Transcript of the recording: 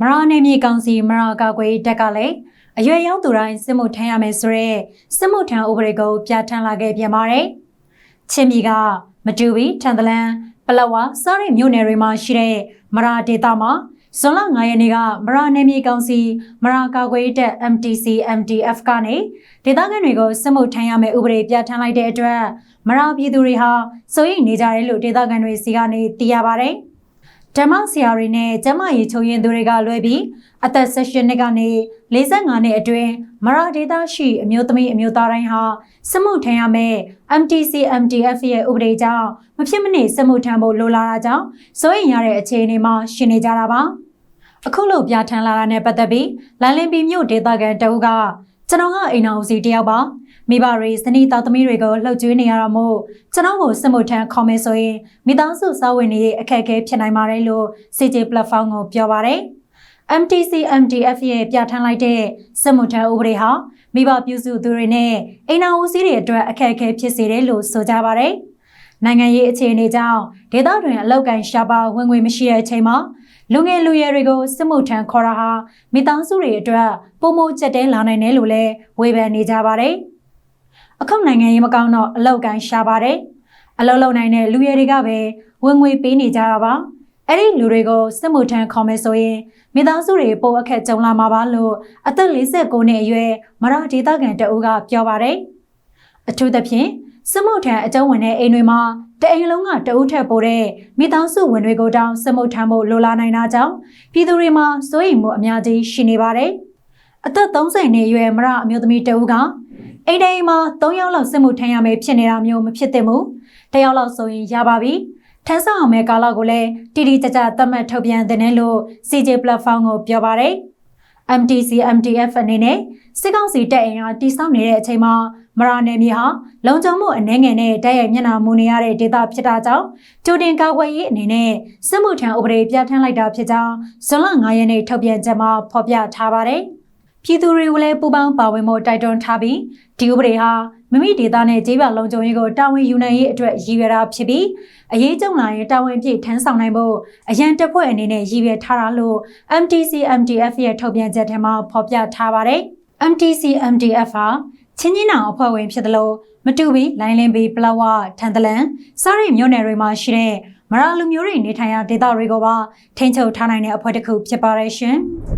မရာနယ်မြေကောင်စီမရာကာကွယ်တက်ကလည်းအရွယ်ရောက်သူတိုင်းစစ်မှုထမ်းရမယ်ဆိုရဲစစ်မှုထမ်းဥပဒေကိုပြဋ္ဌာန်းလာခဲ့ပြန်ပါတယ်။ချင်းပြည်ကမတူဘီထန်တလန်ပလဝါစတဲ့မြို့နယ်တွေမှာရှိတဲ့မရာဒေတာမှာဇွန်လ9ရက်နေ့ကမရာနယ်မြေကောင်စီမရာကာကွယ်တပ် MTC MDF ကနေဒေသခံတွေကိုစစ်မှုထမ်းရမယ်ဥပဒေပြဋ္ဌာန်းလိုက်တဲ့အတွက်မရာပြည်သူတွေဟာစိုးရိမ်နေကြတယ်လို့ဒေသခံတွေစီကနေသိရပါတယ်။ ဓမ္မဆရာတွေနဲ့ကျမရေးချုပ်ရင်သူတွေကလွဲပြီးအသက်16နှစ်ကနေ45နှစ်အတွင်းမရာဒေတာရှိအမျိုးသမီးအမျိုးသားတိုင်းဟာစစ်မှုထမ်းရမယ် MTC MDF ရဲ့ဥပဒေကြောင့်မဖြစ်မနေစစ်မှုထမ်းဖို့လိုလာတာကြောင့်စိုးရိမ်ရတဲ့အခြေအနေမှာရှင်နေကြတာပါအခုလိုပြဋ္ဌာန်းလာတာနဲ့ပတ်သက်ပြီးလန်လင်ပီမြို့ဒေသခံတအုပ်က ကျွန်တော်ကအိမ်အောင်စီတယောက်ပါမိဘတွေစနီးသားသမီးတွေကိုလှုပ်ကြွေးနေရတာမို့ကျွန်တော်ကိုစစ်မှုထမ်းခေါ်မယ်ဆိုရင်မိသားစုစာဝင်နေအခက်အခဲဖြစ်နိုင်ပါတယ်လို့ CJ platform ကိုပြောပါတယ် MTC MDF ရဲ့ပြဋ္ဌာန်းလိုက်တဲ့စစ်မှုထမ်းဥပဒေဟာမိဘပြုစုသူတွေနဲ့အိမ်နာဦးစီးတွေအတွက်အခက်အခဲဖြစ်စေတယ်လို့ဆိုကြပါတယ်။နိုင်ငံရေးအခြေအနေကြောင့်ဒေသတွင်အလောက်ကန်ရှာပါဝင်ငွေမရှိတဲ့အချိန်မှာ လူငယ်လူရွယ်တွေကိုစစ်မှုထမ်းခေါ်တာဟာမိသားစုတွေအတွက်ပုံမကျက်တဲလာနိုင်တယ်လို့လည်းဝေဖန်နေကြပါတယ်။အခုနိုင်ငံရေးမကောင်းတော့အလောက်ကန်ရှာပါတယ်။အလောက်လုံနိုင်တဲ့လူရွယ်တွေကပဲဝင်ငွေပေးနေကြတာပါ။အဲ့ဒီလူတွေကိုစစ်မှုထမ်းခေါ်မယ်ဆိုရင်မိသားစုတွေပိုအခက်ကြုံလာမှာပါလို့အသက်49နှစ်အရွယ်မရဒေသခံတအုပ်ကပြောပါတယ်။အထူးသဖြင့် စမုတ်ထံအကျုံးဝင်တဲ့အိမ်တွေမှာတအိမ်လုံးကတအုပ်ထက်ပိုတဲ့မိသားစုဝင်တွေကိုတောင်းစမုတ်ထမ်းဖို့လိုလာနိုင်တာကြောင့်ပြည်သူတွေမှာစိုးရိမ်မှုအများကြီးရှိနေပါတယ်။အသက်30နှစ်အရွယ်မရအမျိုးသမီးတအုပ်ကအိမ်တိုင်းမှာ3ယောက်လောက်စစ်မှုထမ်းရမယ်ဖြစ်နေတာမျိုးမဖြစ်သင့်ဘူး။တယောက်လောက်ဆိုရင်ရပါပြီ။ထမ်းဆောင်အောင်မဲ့ကာလကိုလည်းတိတိကျကျသတ်မှတ်ထုတ်ပြန်တဲ့လို့ CJ platform ကိုပြောပါတယ်။ MTC MTF အနေနဲ့စစ်ကောင်စီတပ်အင်အားတိစောက်နေတဲ့အချိန်မှာမရာနယ်မြေဟာလုံခြုံမှုအနှဲငယ်နဲ့တိုက်ရိုက်မျက်နှာမူနေရတဲ့ဒေသဖြစ်တာကြောင့်ကြိုတင်ကာကွယ်ရေးအနေနဲ့စစ်မှုထမ်းဥပဒေပြဋ္ဌာန်းလိုက်တာဖြစ်ကြောင်းဇွန်လ9ရက်နေ့ထုတ်ပြန်ချက်မှာဖော်ပြထားပါတယ်။ ပြည်သူတွေကိုလည်းပူးပေါင်းပါဝင်ဖို့တိုက်တွန်းထားပြီးဒီဥပဒေဟာမိမိဒေသနဲ့ကြေးပြလုံခြုံရေးကိုတာဝန်ယူနိုင်ရေးအတွက်ရည်ရွယ်တာဖြစ်ပြီးအရေးကြုံလာရင်တာဝန်ပြည့်ထမ်းဆောင်နိုင်ဖို့အရန်တပ်ဖွဲ့အနေနဲ့ရည်ရွယ်ထားတာလို့ MTC MTF ရဲ့ထုတ်ပြန်ချက်ထဲမှာဖော်ပြထားပါတယ်။ MTC MTF ဟာချင်းချင်းနောင်အဖွဲ့ဝင်ဖြစ်တယ်လို့မတူဘီလိုင်းလင်းဘီပလဝထန်တလန်စားရိမြို့နယ်တွေမှာရှိတဲ့မရာလူမျိုးတွေနေထိုင်ရာဒေသတွေကိုပါထိန်းချုပ်ထားနိုင်တဲ့အဖွဲ့တစ်ခုဖြစ်ပါတယ်ရှင်။